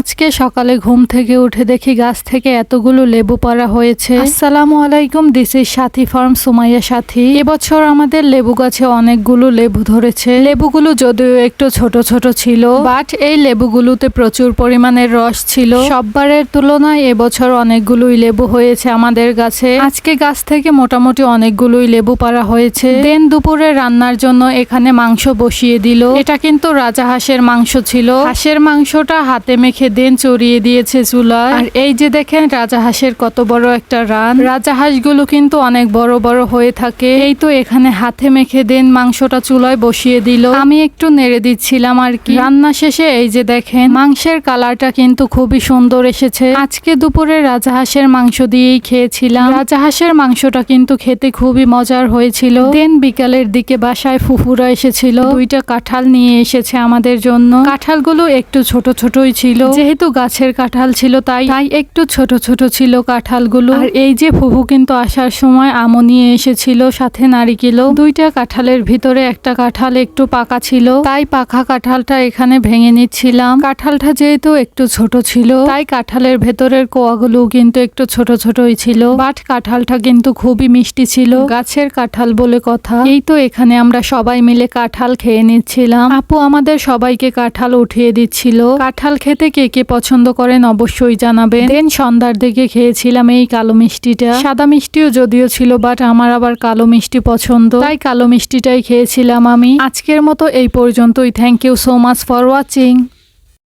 আজকে সকালে ঘুম থেকে উঠে দেখি গাছ থেকে এতগুলো লেবু পাড়া হয়েছে। আসসালামু আলাইকুম this is Sathi farm Sumaiya Sathi. এবছর আমাদের লেবু গাছে অনেকগুলো লেবু ধরেছে। লেবুগুলো যদিও একটু ছোট ছোট ছিল বাট এই লেবুগুলোতে প্রচুর পরিমাণের রস ছিল। সববারের তুলনায় এবছর অনেকগুলোই লেবু হয়েছে আমাদের গাছে। আজকে গাছ থেকে মোটামুটি অনেকগুলোই লেবু পাড়া হয়েছে। দেন দুপুরে রান্নার জন্য এখানে মাংস বসিয়ে দিল। এটা কিন্তু রাজা হাঁসের মাংস ছিল। হাঁসের মাংসটা হাতে মেখে দেন চড়িয়ে দিয়েছে চুলায় আর এই যে দেখেন রাজা হাঁসের কত বড় একটা রান। রাজা হাঁসগুলো কিন্তু অনেক বড় বড় হয়ে থাকে। এই তো এখানে হাতে মেখে দেন মাংসটা চুলায় বসিয়ে দিল। আমি একটু নেড়ে দিচ্ছিলাম আর কি। রান্না শেষে এই যে দেখেন, মাংসের কালারটা কিন্তু খুবই সুন্দর এসেছে। আজকে দুপুরে রাজা হাঁসের মাংস দিয়েই খেয়েছিলাম। রাজা হাঁসের মাংসটা কিন্তু খেতে খুবই মজার হয়েছিল। দেন বিকালের দিকে বাসায় ফুফুরা এসেছিল। দুইটা কাঁঠাল নিয়ে এসেছে আমাদের জন্য। কাঁঠালগুলো একটু ছোট ছোটই ছিল। যেহেতু গাছের কাঁঠাল ছিল তাই তাই একটু ছোট ছোট ছিল কাঁঠালগুলো। আর এই যে ফুফু কিন্তু আসার সময় আমও নিয়ে এসেছিল সাথে নারিকেলও। দুইটা কাঁঠালের ভিতরে একটা কাঁঠাল একটু পাকা ছিল তাই পাকা কাঁঠালটা এখানে ভেঙে নিচ্ছিলাম। কাঁঠালটা যেহেতু একটু ছোট ছিল তাই কাঁঠালের ভেতরের কোয়াগুলো কিন্তু একটু ছোট ছোটই ছিল। বাট কাঁঠালটা কিন্তু খুবই মিষ্টি ছিল গাছের কাঁঠাল বলে কথা। এই তো এখানে আমরা সবাই মিলে কাঁঠাল খেয়ে নিচ্ছিলাম। আপু আমাদের সবাইকে কাঁঠাল উঠিয়ে দিচ্ছিল। কাঁঠাল খেতে কে কে পছন্দ করেন অবশ্যই জানাবেন। দেন সন্ধ্যার দিকে খেয়েছিলাম এই কালো মিষ্টিটা। সাদা মিষ্টিও যদিও ছিল বাট আমার আবার কালো মিষ্টি পছন্দ। তাই কালো মিষ্টিটাই খেয়েছিলাম আমি। আজকের মতো এই পর্যন্তই। Thank you so much for watching